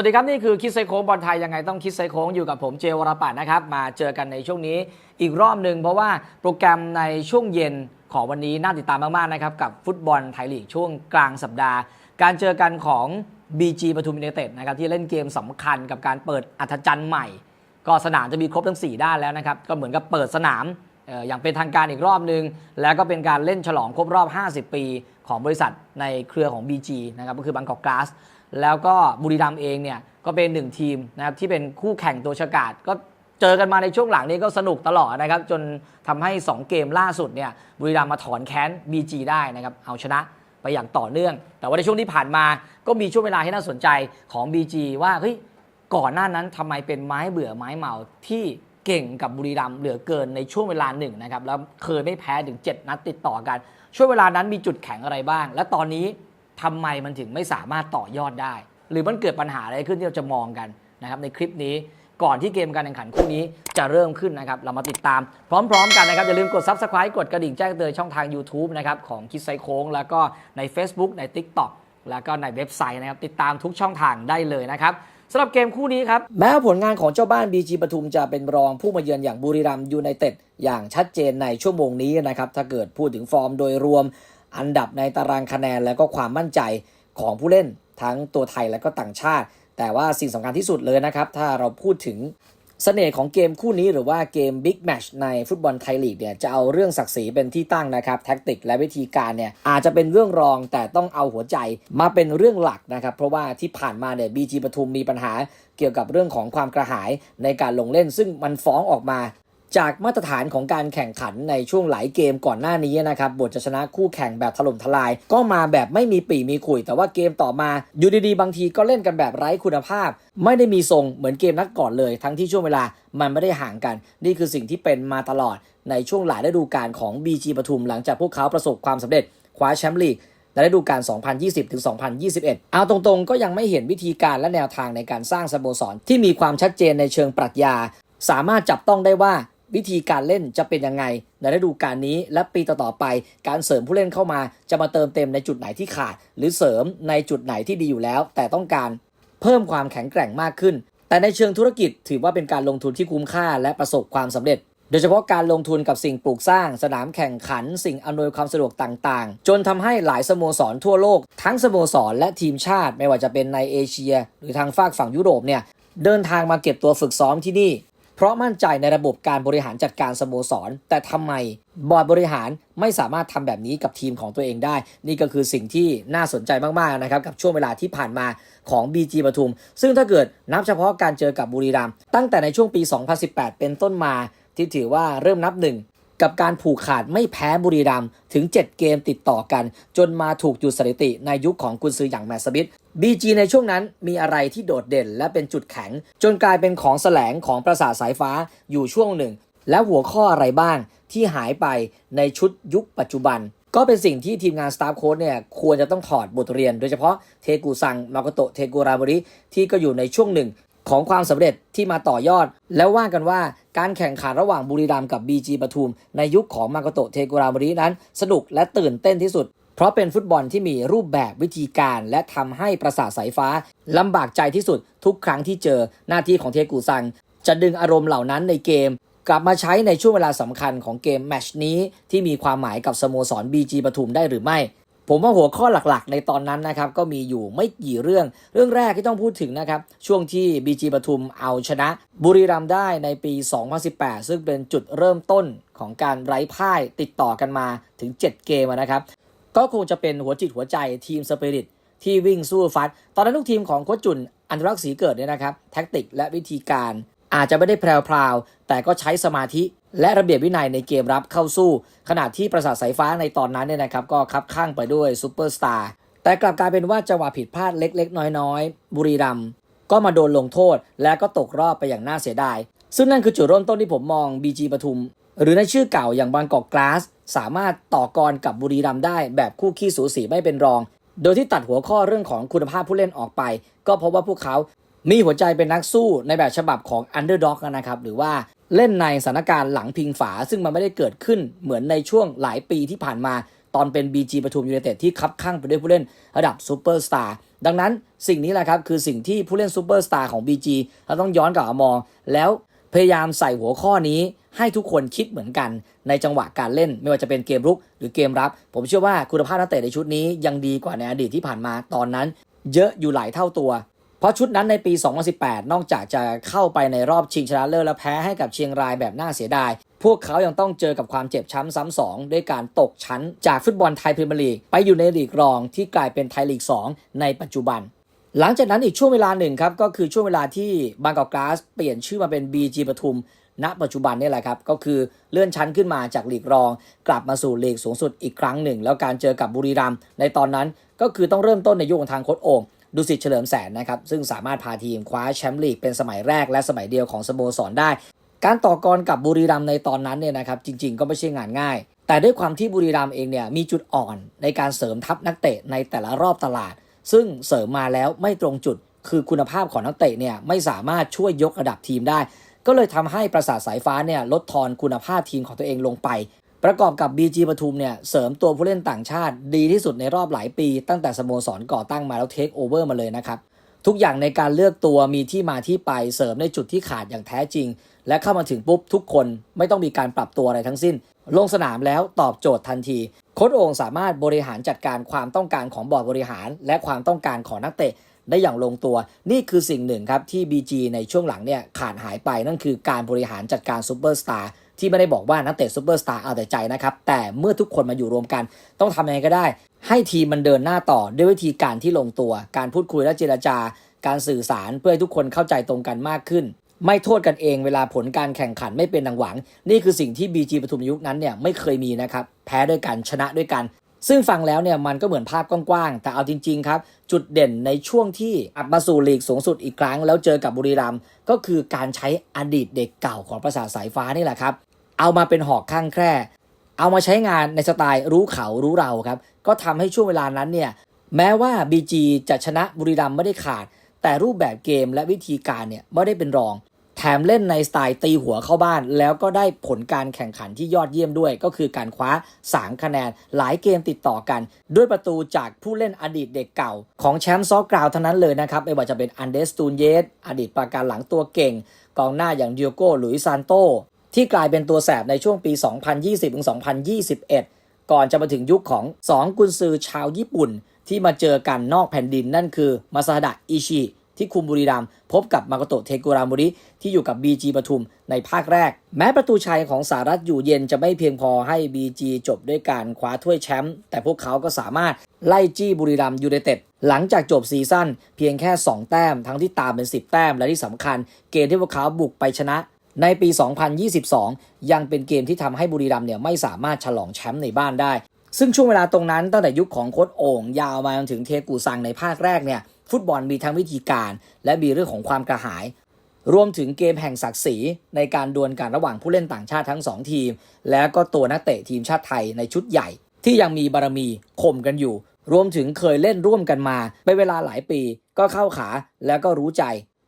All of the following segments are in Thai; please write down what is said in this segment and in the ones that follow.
วัสดีครับ นี่คือคิดไซโค้งบอลไทยยังไงต้องคิดไซโค้งอยู่กับผมเจวรปัตน์นะครับ มาเจอกันในช่วงนี้อีกรอบหนึ่งเพราะว่าโปรแกรมในช่วงเย็นของวันนี้น่าติดตามมากๆนะครับ กับฟุตบอลไทยลีกช่วงกลางสัปดาห์ การเจอกันของ BG ปทุมยูไนเต็ดนะครับที่เล่นเกมสำคัญกับการเปิดอัธจันทร์ใหม่ ก็สนามจะมีครบทั้ง 4 ด้านแล้วนะครับก็เหมือนกับเปิดสนามอย่างเป็นทางการอีกรอบหนึ่งแล้วก็เป็นการเล่นฉลองครบรอบ 50 ปี ของบริษัทในเครือของ BG นะครับก็คือบางกอกกลาส แล้วก็บุรีรัมย์เองเนี่ยก็เป็นหนึ่งทีมนะครับที่เป็นคู่แข่งตัวฉกาดก็เจอกันมาในช่วงหลังนี้ก็สนุกตลอดนะครับ จนทำให้ 2 เกมล่าสุดเนี่ยบุรีรัมย์มาถอนแค้น BG ได้นะครับเอาชนะไปอย่างต่อเนื่อง แต่ว่าในช่วงที่ผ่านมาก็มีช่วงเวลาที่น่าสนใจของ BG ว่าเฮ้ยก่อนหน้านั้นทำไมเป็นไม้เบื่อไม้เมาที่เก่งกับบุรีรัมย์เหลือเกินในช่วงเวลาหนึ่งนะครับแล้วเคยไม่แพ้ถึง 7 นัดติดต่อกัน ช่วงเวลานั้นมีจุดแข็งอะไรบ้าง และตอนนี้ ทำไมมันถึงไม่สามารถต่อยอดได้ หรือมันเกิดปัญหาอะไรขึ้นที่เราจะมองกันนะครับในคลิปนี้ก่อนที่เกมการแข่งขันคู่นี้จะเริ่มขึ้นนะครับ เรามาติดตามพร้อม ๆ กันนะครับ อย่าลืมกด Subscribe กดกระดิ่งแจ้งเตือนช่องทาง YouTube นะครับ ของคิดไซโค้ง แล้วก็ใน Facebook ใน TikTok แล้วก็ในเว็บไซต์นะครับ ติดตามทุกช่องทางได้เลยนะครับสำหรับเกมคู่นี้ครับ แม้ว่าผลงานของเจ้าบ้าน BG ปทุมจะเป็นรองผู้มาเยือนอย่างบุรีรัมย์ยูไนเต็ดอย่างชัดเจนในชั่วโมงนี้นะครับถ้าเกิดพูดถึงฟอร์มโดยรวม อันดับในตารางคะแนนและก็ความมั่นใจของผู้เล่นทั้งตัวไทยและก็ต่างชาติ แต่ว่าสิ่งสำคัญที่สุดเลยนะครับ ถ้าเราพูดถึงเสน่ห์ของเกมคู่นี้หรือว่าเกมบิ๊กแมชในฟุตบอลไทยลีกเนี่ยจะเอาเรื่องศักดิ์ศรีเป็นที่ตั้งนะครับแท็กติกและวิธีการเนี่ยอาจจะเป็นเรื่องรองแต่ต้องเอาหัวใจมาเป็นเรื่องหลักนะครับ เพราะว่าที่ผ่านมาเนี่ยบีจีปทุมมีปัญหาเกี่ยวกับเรื่องของความกระหายในการลงเล่น ซึ่งมันฟ้องออกมา จากมาตรฐานของการแข่งขันในช่วงหลายเกมก่อนหน้านี้นะครับ บทจะชนะคู่แข่งแบบถล่มทลาย ก็มาแบบไม่มีปีมีขุย แต่ว่าเกมต่อมา อยู่ดีๆ บางทีก็เล่นกันแบบไร้คุณภาพ ไม่ได้มีทรงเหมือนเกมนัดก่อนเลย ทั้งที่ช่วงเวลามันไม่ได้ห่างกัน นี่คือสิ่งที่เป็นมาตลอดในช่วงหลายฤดูกาลของ BG ปทุม หลังจากพวกเขาประสบความสำเร็จคว้าแชมป์ลีกในฤดูกาล 2020 ถึง 2021 เอาตรงๆ ก็ยังไม่เห็นวิธีการและแนวทางในการสร้างสโมสรที่มีความชัดเจนในเชิงปรัชญา สามารถจับต้องได้ว่า วิธีการเล่นจะเป็นยังไงในฤดูกาลนี้ และปีต่อๆไป การเสริมผู้เล่นเข้ามา จะมาเติมเต็มในจุดไหนที่ขาด หรือเสริมในจุดไหนที่ดีอยู่แล้ว แต่ต้องการเพิ่มความแข็งแกร่งมากขึ้น แต่ในเชิงธุรกิจถือว่าเป็นการลงทุนที่คุ้มค่าและประสบความสำเร็จ โดยเฉพาะการลงทุนกับสิ่งปลูกสร้าง สนามแข่งขัน สิ่งอำนวยความสะดวกต่างๆ จนทำให้หลายสโมสรทั่วโลก ทั้งสโมสรและทีมชาติ ไม่ว่าจะเป็นในเอเชีย หรือทางฝากฝั่งยุโรปเนี่ยเดินทางมาเก็บตัวฝึกซ้อมที่นี่ เพราะมั่นใจในระบบการบริหารจัดการสโมสร แต่ทำไมบอร์ดบริหารไม่สามารถทำแบบนี้กับทีมของตัวเองได้ นี่ก็คือสิ่งที่น่าสนใจมากๆนะครับกับช่วงเวลาที่ผ่านมาของ BG ปทุม ซึ่งถ้าเกิดนับเฉพาะการเจอกับบุรีรัมย์ตั้งแต่ในช่วงปี 2018 เป็นต้นมาที่ถือว่าเริ่มนับหนึ่ง กับการผูกขาดไม่แพ้บุรีรัมย์ถึง 7 เกมติดต่อกัน จนมาถูกหยุดสถิติในยุคของกุนซืออย่างแมสบิท BG ในช่วงนั้นมีอะไรที่โดดเด่นและเป็นจุดแข็ง จนกลายเป็นของแสลงของประสาทสายฟ้าอยู่ช่วงหนึ่ง และหัวข้ออะไรบ้างที่หายไปในชุดยุคปัจจุบัน ก็เป็นสิ่งที่ทีมงานสตาฟโค้ดเนี่ยควรจะต้องถอดบทเรียน โดยเฉพาะเทกูซัง มาโกโตเทกูราบริที่ก็อยู่ในช่วงหนึ่ง ของความสำเร็จที่มาต่อยอด แล้วว่ากันว่าการแข่งขันระหว่างบุรีรัมย์กับ BG ปทุม ในยุคของมาโกโตเทกุราบรินั้น สนุกและตื่นเต้นที่สุด เพราะเป็นฟุตบอลที่มีรูปแบบวิธีการและทำให้ประสาทสายฟ้าลำบากใจที่สุดทุกครั้งที่เจอหน้าที่ของเทกูซัง จะดึงอารมณ์เหล่านั้นในเกม กลับมาใช้ในช่วงเวลาสำคัญของเกมแมชนี้ที่มีความหมายกับสโมสร BG ปทุมได้หรือไม่ ผมว่าหัวข้อหลักๆ ในตอนนั้นนะครับก็มีอยู่ไม่กี่เรื่อง เรื่องแรกที่ต้องพูดถึงนะครับช่วงที่ BG ปทุมเอาชนะ บุรีรัมย์ได้ในปี 2018 ซึ่งเป็นจุดเริ่มต้นของการไร้พ่ายติดต่อกันมาถึง 7 เกมนะครับ ก็คงจะเป็นหัวจิตหัวใจทีมสปิริตที่วิ่งสู้ฟัด ตอนนั้นทุกทีมของโค้ชจุนอันรักษ์ศรีเกิดเนี่ยนะครับ แท็กติกและวิธีการ อาจจะไม่ได้แพรวๆแต่ก็ใช้สมาธิและระเบียบวินัยในเกมรับเข้าสู้ ขณะที่ประสาทสายฟ้าในตอนนั้นเนี่ยนะครับก็คับข้างไปด้วยซูเปอร์สตาร์แต่กลับกลายเป็นว่าจังหวะผิดพลาดเล็ก ๆ น้อยๆ บุรีรัมก็มาโดนลงโทษ และก็ตกรอบไปอย่างน่าเสียดาย ซึ่งนั่นคือจุดเริ่มต้นที่ผมมอง BG ปทุม หรือในชื่อเก่าอย่างบางกอกกลาส สามารถต่อกรกับบุรีรัมได้แบบคู่ขี้สูสีไม่เป็นรอง โดยที่ตัดหัวข้อเรื่องของคุณภาพผู้เล่นออกไป ก็เพราะว่าพวกเขา มีหัวใจเป็นนักสู้ในแบบฉบับของ Underdog นะครับหรือว่าเล่นในสถานการณ์หลังพิงฝา ซึ่งมันไม่ได้เกิดขึ้นเหมือนในช่วงหลายปีที่ผ่านมาตอนเป็น BG ปทุมยูไนเต็ดที่คับข้างไปด้วยผู้เล่นระดับซูเปอร์สตาร์ดังนั้นสิ่งนี้แหละครับคือสิ่งที่ผู้เล่นซูเปอร์สตาร์ของ BG เราต้องย้อนกลับมามอง แล้วพยายามใส่หัวข้อนี้ให้ทุกคนคิดเหมือนกันในจังหวะการเล่น ไม่ว่าจะเป็นเกมรุกหรือเกมรับ ผมเชื่อว่าคุณภาพนักเตะในชุดนี้ยังดีกว่าในอดีตที่ผ่านมาตอนนั้น เยอะอยู่หลายเท่าตัว เพราะชุดนั้นในปี 2018 นอกจากจะเข้าไปในรอบชิงชนะเลิศและแพ้ให้กับเชียงรายแบบน่าเสียดาย พวกเขายังต้องเจอกับความเจ็บช้ำซ้ำสองด้วยการตกชั้นจากฟุตบอลไทยพรีเมียร์ลีกไปอยู่ในลีกรองที่กลายเป็นไทยลีก 2 ในปัจจุบัน หลังจากนั้นอีกช่วงเวลาหนึ่งครับ ก็คือช่วงเวลาที่บางกอกกราสเปลี่ยนชื่อมาเป็น BG ปทุม ณ ปัจจุบันนี่แหละครับ ก็คือเลื่อนชั้นขึ้นมาจากลีกรอง กลับมาสู่ลีกสูงสุดอีกครั้งหนึ่ง แล้วการเจอกับบุรีรัมย์ในตอนนั้นก็คือต้องเริ่มต้นในยุคของทางโค้ชโอ่ง ดุสิตเฉลิมแสนนะครับ ซึ่งสามารถพาทีมคว้าแชมป์ลีกเป็นสมัยแรกและสมัยเดียวของสโมสรได้ การต่อกรกับบุรีรัมในตอนนั้นเนี่ยนะครับจริง ๆ ก็ไม่ใช่งานง่าย แต่ด้วยความที่บุรีรัมเองเนี่ยมีจุดอ่อนในการเสริมทัพนักเตะในแต่ละรอบตลาด ซึ่งเสริมมาแล้วไม่ตรงจุด คือคุณภาพของนักเตะเนี่ยไม่สามารถช่วยยกระดับทีมได้ ก็เลยทำให้ประสาทสายฟ้าเนี่ยลดทอนคุณภาพทีมของตัวเองลงไป ประกอบกับ BG ปทุมเนี่ยเสริมตัวผู้เล่นต่างชาติ ดีที่สุดในรอบหลายปี ตั้งแต่สโมสรก่อตั้งมาแล้วเทคโอเวอร์มาเลยนะครับ ทุกอย่างในการเลือกตัวมีที่มาที่ไปเสริมในจุดที่ขาดอย่างแท้จริง และเข้ามาถึงปุ๊บทุกคนไม่ต้องมีการปรับตัวอะไรทั้งสิ้น ลงสนามแล้วตอบโจทย์ทันที โค้ชโองสามารถบริหารจัดการความต้องการของบอร์ดบริหาร และความต้องการของนักเตะได้อย่างลงตัว นี่คือสิ่งหนึ่งครับที่ BG ในช่วงหลังเนี่ยขาดหายไปนั่นคือการบริหารจัดการซูเปอร์สตาร์ ที่ไม่ได้บอกว่านักเตะซูเปอร์สตาร์เอาแต่ใจนะครับ แต่เมื่อทุกคนมาอยู่รวมกัน ต้องทำยังไงก็ได้ ให้ทีมมันเดินหน้าต่อด้วยวิธีการที่ลงตัว การพูดคุยและเจรจาการสื่อสารเพื่อให้ทุกคนเข้าใจตรงกันมากขึ้น ไม่โทษกันเองเวลาผลการแข่งขันไม่เป็นดังหวัง นี่คือสิ่งที่ BG ปทุมยุคนั้นเนี่ยไม่เคยมีนะครับแพ้ด้วยกันชนะด้วยกันซึ่งฟังแล้วเนี่ยมันก็เหมือนภาพกว้างๆ แต่เอาจริง ๆ ครับ จุดเด่นในช่วงที่อัดมาสู่ลีกสูงสุดอีกครั้ง แล้วเจอกับบุรีรัมย์ก็คือการใช้อดีตเด็กเก่าของประสาสายฟ้านี่แหละครับ เอามาเป็นหอกข้างแคร่เอามาใช้งานในสไตล์รู้เขารู้เราครับ ก็ทำให้ช่วงเวลานั้นเนี่ยแม้ว่า BG จะชนะบุรีรัมย์ไม่ได้ขาด แต่รูปแบบเกมและวิธีการเนี่ยไม่ได้เป็นรอง แถมเล่นในสไตล์ตีหัวเข้าบ้าน แล้วก็ได้ผลการแข่งขันที่ยอดเยี่ยมด้วย ก็คือการคว้า 3 คะแนน หลายเกมติดต่อกัน ด้วยประตูจากผู้เล่นอดีตเด็กเก่า ของแชมป์ซอกกราวเทั้งนั้นเลยนะครับ ไม่ว่าจะเป็นอันเดสตูนเยสอดีตประการหลังตัวเก่ง กองหน้าอย่างดิโอโกหลุยซานโต ที่กลายเป็นตัวแสบในช่วงปี 2020-2021 ก่อนจะมาถึงยุคของ 2 กุนซือชาวญี่ปุ่น ที่มาเจอกันนอกแผ่นดินนั่นคือมาซาดะอิชิ ที่คุมบุรีรัมย์พบกับมาโกโตะเทกุรามุริที่อยู่กับ BG ปทุมในภาคแรก แม้ประตูชัยของสารัฐอยู่เย็นจะไม่เพียงพอให้ BG จบด้วยการคว้าถ้วยแชมป์แต่พวกเขาก็สามารถไล่จี้บุรีรัมย์ยูไนเต็ดหลังจากจบซีซั่นเพียงแค่ 2 แต้ม ทั้งที่ตามเป็น 10 แต้มและที่สำคัญ เกมที่พวกเขาบุกไปชนะ ในปี 2022 ยังเป็นเกมที่ทำให้บุรีรัมย์เนี่ยไม่สามารถฉลองแชมป์ในบ้านได้ ซึ่งช่วงเวลาตรงนั้นตั้งแต่ยุคของโค้ชโอ่งยาวมาจนถึงเทกูซังในภาคแรกเนี่ยฟุตบอลมีทั้งวิธีการ และมีเรื่องของความกระหาย รวมถึงเกมแห่งศักดิ์ศรีในการดวลกันระหว่างผู้เล่นต่างชาติทั้ง 2 ทีม แล้วก็ตัวนักเตะทีมชาติไทยในชุดใหญ่ ที่ยังมีบารมีข่มกันอยู่ รวมถึงเคยเล่นร่วมกันมาเป็นเวลาหลายปี ก็เข้าขาแล้วก็รู้ใจ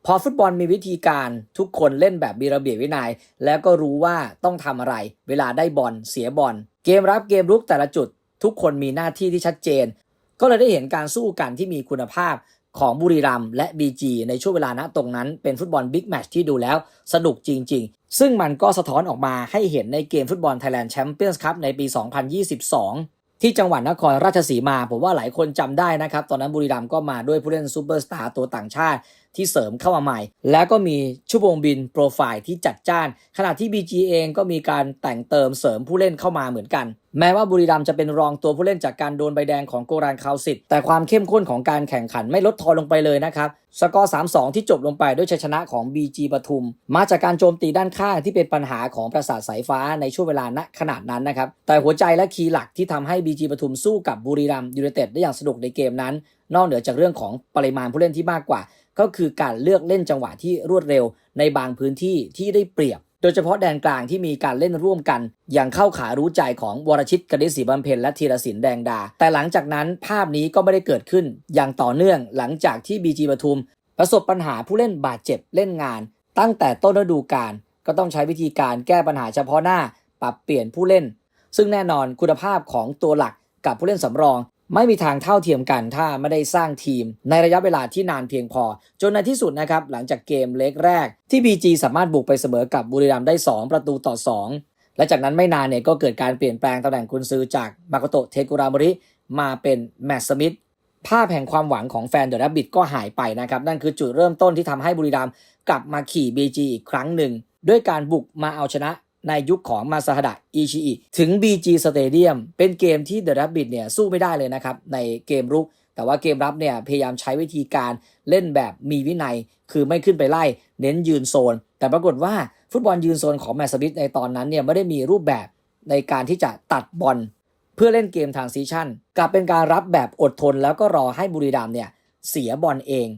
พอฟุตบอลมีวิธีการทุกคนเล่นแบบมีระเบียบวินยัย แล้วก็รู้ว่าต้องทำอะไร เวลาได้บอลเสียบอลเกมรับเกมรุกแต่ละจุด ทุกคนมีหน้าที่ที่ชัดเจน ก็เลยได้เห็นการสู้กันที่มีคุณภาพของบุรีรัมและ BG ในช่วงเวลาณตรงนั้นเป็นฟุตบอลบิ๊กแมตช์ที่ดูแล้วสนุกจริง ๆ ซึ่งมันก็สะท้อนออกมาให้เห็นในเกมฟุตบอลไทยแลนด์แชมเปี้ยนส์คัพในปี 2022 ที่จังหวัดนครราชสีมา ผมว่าหลายคนจำได้นะครับ ตอนนั้นบุรีรัมก็มาด้วยผู้เล่นซูเปอร์สตาร์ตัวต่างชาติ ที่เสริมเข้ามาใหม่ แล้วก็มีชั่วโมงบินโปรไฟล์ที่จัดจ้าน ขณะที่ BG เองก็มีการแต่งเติมเสริมผู้เล่นเข้ามาเหมือนกัน แม้ว่าบุรีรัมจะเป็นรองตัวผู้เล่นจากการโดนใบแดงของโกรานคาวสิตแต่ความเข้มข้นของการแข่งขันไม่ลดทอนลงไปเลยนะครับสกอร์ 3-2 ที่จบลงไปด้วยชัยชนะของ BG ปทุม มาจากการโจมตีด้านข้างที่เป็นปัญหาของประสาทสายฟ้าในช่วงเวลาณขนาดนั้นนะครับแต่หัวใจและคีย์หลักที่ทำให้ BG ปทุมสู้กับบุรีรัมย์ยูไนเต็ดได้อย่างสนุกในเกมนั้น นอกเหนือจากเรื่องของปริมาณผู้เล่นที่มากกว่า ก็คือการเลือกเล่นจังหวะที่รวดเร็ว ในบางพื้นที่ที่ได้เปรียบ โดยเฉพาะแดนกลางที่มีการเล่นร่วมกัน อย่างเข้าขารู้ใจของวรชิตกนิษฐศรีบำเพ็ญและธีรศิลป์แดงดา แต่หลังจากนั้นภาพนี้ก็ไม่ได้เกิดขึ้น อย่างต่อเนื่องหลังจากที่บีจีปทุม ประสบปัญหาผู้เล่นบาดเจ็บเล่นงาน ตั้งแต่ต้นฤดูกาลก็ต้องใช้วิธีการแก้ปัญหาเฉพาะหน้า ปรับเปลี่ยนผู้เล่น ซึ่งแน่นอนคุณภาพของตัวหลักกับผู้เล่นสำรอง ไม่มีทางเท่าเทียมกันถ้าไม่ได้สร้างทีม ในระยะเวลาที่นานเพียงพอ จนในที่สุดนะครับ หลังจากเกมเล็กแรก ที่ BG สามารถบุกไปเสมอกับบุรีรัมย์ได้ 2 ประตูต่อ 2 และจากนั้นไม่นานเนี่ยก็เกิดการเปลี่ยนแปลงตำแหน่งกุนซือจากมาโกโตะเทกุรามริมาเป็นแมตสมิธภาพแห่งความหวังของแฟนเดอะแรบบิทก็หายไปนะครับ นั่นคือจุดเริ่มต้นที่ทำให้บุรีรัมย์กลับมาขี่ BG อีกครั้งหนึ่ง ด้วยการบุกมาเอาชนะ ในยุคของมาซาฮดะอิชิอิถึง BG Stadium เป็นเกมที่ The Rabbit เนี่ยสู้ไม่ได้เลยนะครับ ในเกมรุก แต่ว่าเกมรับเนี่ยพยายามใช้วิธีการเล่นแบบมีวินัย คือไม่ขึ้นไปไล่ เน้นยืนโซน แต่ปรากฏว่าฟุตบอลยืนโซนของแมสมิธในตอนนั้นเนี่ยไม่ได้มีรูปแบบในการที่จะตัดบอลเพื่อเล่นเกมทางซีชั่นกลับเป็นการรับแบบอดทน แล้วก็รอให้บุรีรัมเนี่ยเสียบอลเอง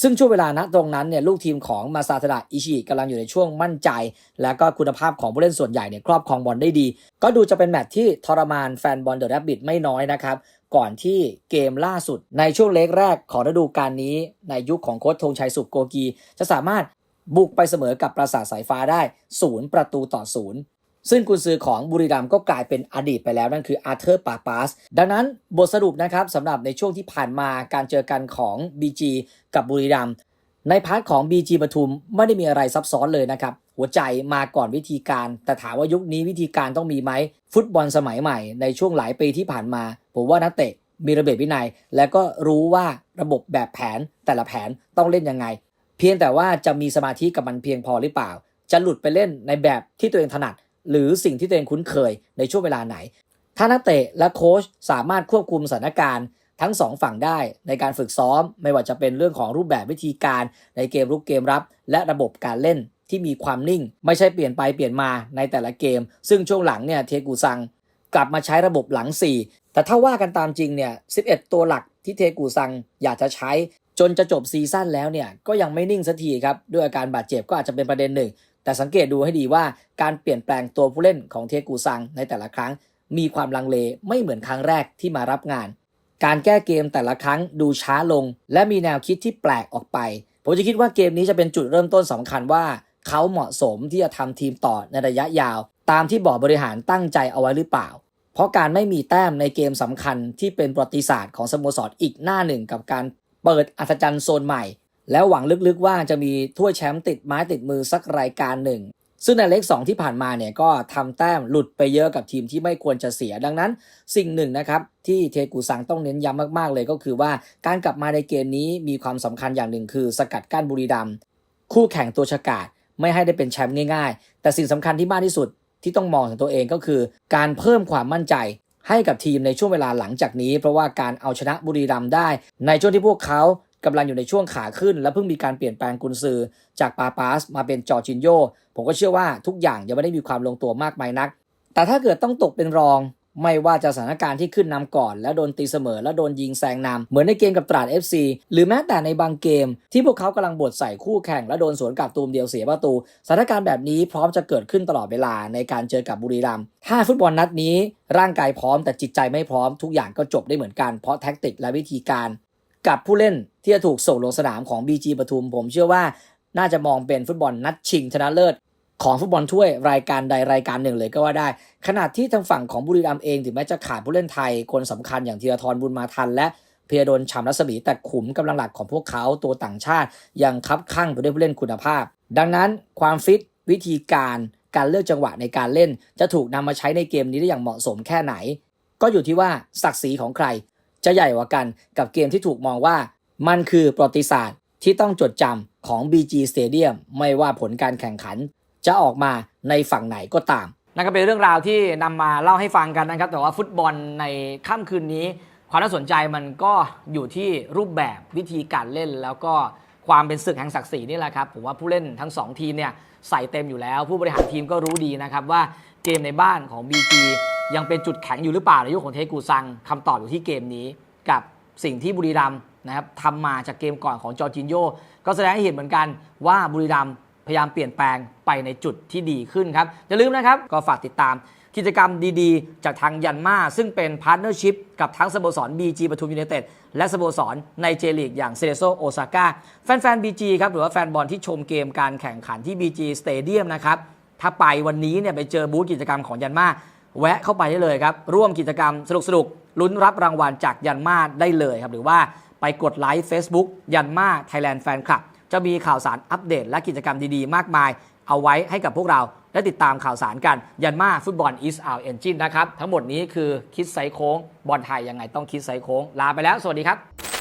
ซึ่งช่วงเวลาณตรงนั้นเนี่ยลูกทีมของมาซาทดะอิชิกำลังอยู่ในช่วงมั่นใจ และก็คุณภาพของผู้เล่นส่วนใหญ่เนี่ยครอบครองบอลได้ดี ก็ดูจะเป็นแมตช์ที่ทรมานแฟนบอลเดอะแรบบิทไม่น้อยนะครับ ก่อนที่เกมล่าสุดในช่วงเล็กแรกของฤดูกาลนี้ ในยุคของโค้ชธงชัยสุขโกกี จะสามารถบุกไปเสมอกับปราสาทสายฟ้าได้ศูนย์ประตูต่อศูนย์ ซึ่งกุนซือของบุรีรัมย์ก็กลายเป็นอดีตไปแล้วนั่นคืออาร์เธอร์ปาปาส ดังนั้นบทสรุปนะครับสำหรับในช่วงที่ผ่านมาการเจอกันของ BG กับบุรีรัมย์ในพาร์ทของ BG ปทุมไม่ได้มีอะไรซับซ้อนเลยนะครับ หัวใจมาก่อนวิธีการ แต่ถามว่ายุคนี้วิธีการต้องมีไหม ฟุตบอลสมัยใหม่ในช่วงหลายปีที่ผ่านมา ผมว่านักเตะมีระเบียบวินัย และก็รู้ว่าระบบแบบแผนแต่ละแผนต้องเล่นยังไง เพียงแต่ว่าจะมีสมาธิกับมันเพียงพอหรือเปล่า จะหลุดไปเล่นในแบบที่ตัวเองถนัด หรือสิ่งที่ตัวเองคุ้นเคยในช่วงเวลาไหน ถ้านักเตะและโค้ชสามารถควบคุมสถานการณ์ทั้งสองฝั่งได้ในการฝึกซ้อม ไม่ว่าจะเป็นเรื่องของรูปแบบวิธีการในเกมรุกเกมรับ และระบบการเล่นที่มีความนิ่ง ไม่ใช่เปลี่ยนไปเปลี่ยนมาในแต่ละเกม ซึ่งช่วงหลังเนี่ยเทกูซังกลับมาใช้ระบบหลัง 4 แต่ถ้าว่ากันตามจริงเนี่ย 11 ตัวหลักที่เทกูซังอยากจะใช้จนจะจบซีซั่นแล้วเนี่ยก็ยังไม่นิ่งสักทีครับ ด้วยอาการบาดเจ็บก็อาจจะเป็นประเด็นหนึ่ง แต่สังเกตดูให้ดีว่าการเปลี่ยนแปลงตัวผู้เล่นของเทกูซังในแต่ละครั้ง มีความลังเลไม่เหมือนครั้งแรกที่มารับงาน การแก้เกมแต่ละครั้งดูช้าลง และมีแนวคิดที่แปลกออกไป ผมจะคิดว่าเกมนี้จะเป็นจุดเริ่มต้นสำคัญว่าเขาเหมาะสมที่จะทำทีมต่อในระยะยาว ตามที่บอร์ดบริหารตั้งใจเอาไว้หรือเปล่า เพราะการไม่มีแต้มในเกมสำคัญที่เป็นประวัติศาสตร์ของสโมสรอีกหน้าหนึ่งกับการเปิดอัศจรรย์โซนใหม่ แล้วหวังลึกๆว่าจะมีถ้วยแชมป์ติดไม้ติดมือสักรายการหนึ่ง ซึ่งในเล็ก 2 ที่ผ่านมาเนี่ยก็ทำแต้มหลุดไปเยอะกับทีมที่ไม่ควรจะเสียดังนั้น สิ่งหนึ่งนะครับที่เทกูซังต้องเน้นย้ำมากๆเลยก็คือว่าการกลับมาในเกมนี้มีความสำคัญอย่างหนึ่งคือ สกัดกั้นบุรีรัมคู่แข่งตัวฉกาจไม่ให้ได้เป็นแชมป์ง่ายๆ แต่สิ่งสำคัญที่มากที่สุดที่ต้องมองถึงตัวเองก็คือ การเพิ่มความมั่นใจให้กับทีมในช่วงเวลาหลังจากนี้ เพราะว่าการเอาชนะบุรีรัมย์ได้ ในช่วงที่พวกเขา กำลังอยู่ในช่วงขาขึ้น และเพิ่งมีการเปลี่ยนแปลงกุนซือจากปาปาสมาเป็นจอร์จินโยผมก็เชื่อว่าทุกอย่างยังไม่ได้มีความลงตัวมากมายนัก แต่ถ้าเกิดต้องตกเป็นรองไม่ว่าจะสถานการณ์ที่ขึ้นนำก่อน แล้วโดนตีเสมอ แล้วโดนยิงแซงนำเหมือนในเกมกับตราด FC หรือแม้แต่ในบางเกม ที่พวกเขากำลังบดใส่คู่แข่ง และโดนสวนกลับตูมเดียวเสียประตูสถานการณ์แบบนี้พร้อมจะเกิดขึ้นตลอดเวลาในการเจอกับบุรีรัมย์ถ้าฟุตบอลนัดนี้ ร่างกายพร้อมแต่จิตใจไม่พร้อมทุกอย่างก็จบได้เหมือนกันเพราะแท็กติกและวิธีการ กับผู้เล่นที่จะถูกส่งลงสนามของ BG ปทุม ผมเชื่อว่าน่าจะมองเป็นฟุตบอลนัดชิงชนะเลิศของฟุตบอลถ้วยรายการใดรายการหนึ่งเลยก็ว่าได้ ขณะที่ทางฝั่งของบุรีรัมย์เองถึงแม้จะขาดผู้เล่นไทย คนสำคัญอย่างธีรทรบุญมาทัน และเพียรดลชามรัศมีแต่ขุมกำลังหลักของพวกเขาตัวต่างชาติ ยังคับข้างไปด้วยผู้เล่นคุณภาพ ดังนั้นความฟิตวิธีการการเลือกจังหวะในการเล่น จะถูกนำมาใช้ในเกมนี้ได้อย่างเหมาะสมแค่ไหน ก็อยู่ที่ว่าศักดิ์ศรีของใคร จะใหญ่กว่ากันกับเกมที่ถูกมองว่า มันคือประวัติศาสตร์ที่ต้องจดจำของ BG Stadium ไม่ว่าผลการแข่งขัน จะออกมาในฝั่งไหนก็ตามนั่นก็เป็นเรื่องราวที่นำมาเล่าให้ฟังกันนะครับ แต่ว่าฟุตบอลในค่ำคืนนี้ ความน่าสนใจมันก็อยู่ที่รูปแบบวิธีการเล่น แล้วก็ความเป็นศึกแห่งศักดิ์ศรีนี่แหละครับผมว่าผู้เล่นทั้งสองทีมเนี่ยใส่เต็มอยู่แล้ว ผู้บริหารทีมก็รู้ดีนะครับว่าเกมในบ้านของ BG ยังเป็นจุดแข็งอยู่หรือเปล่าในยุคของเทกูซังคำตอบอยู่ที่เกมนี้กับสิ่งที่บุรีรัมนะครับทำมาจากเกมก่อนของจอร์จินโยก็แสดงให้เห็นเหมือนกันว่าบุรีรัมพยายามเปลี่ยนแปลงไปในจุดที่ดีขึ้นครับ อย่าลืมนะครับ ก็ฝากติดตามกิจกรรมดีๆ จากทางยันมาซึ่งเป็นพาร์ทเนอร์ชิพกับทั้งสโมสร BG ปทุมยูไนเต็ดและสโมสรในเจลีกอย่างเซเ e โซโอซาก้าแฟนๆ BG ครับ หรือว่าแฟนบอลที่ชมเกมการแข่งขันที่ BG Stadium นะครับ ถ้าไปวันนี้เนี่ยไปเจอบูธกิจกรรมของยันมา แวะเข้าไปได้เลยครับ ร่วมกิจกรรมสนุกๆลุ้นรับรางวัลจากยันมาได้เลยครับ หรือว่าไปกดไลค์ Facebook ยันมาไทยแลนด์แฟนคลับจะมีข่าวสารอัปเดตและกิจกรรมดีๆ มากมาย เอาไว้ให้กับพวกเราได้ติดตามข่าวสารกัน ยันมาฟุตบอล is our engine นะครับ ทั้งหมดนี้คือคิดไซโค้งบอลไทยยังไงต้องคิดไซโค้ง ลาไปแล้ว สวัสดีครับ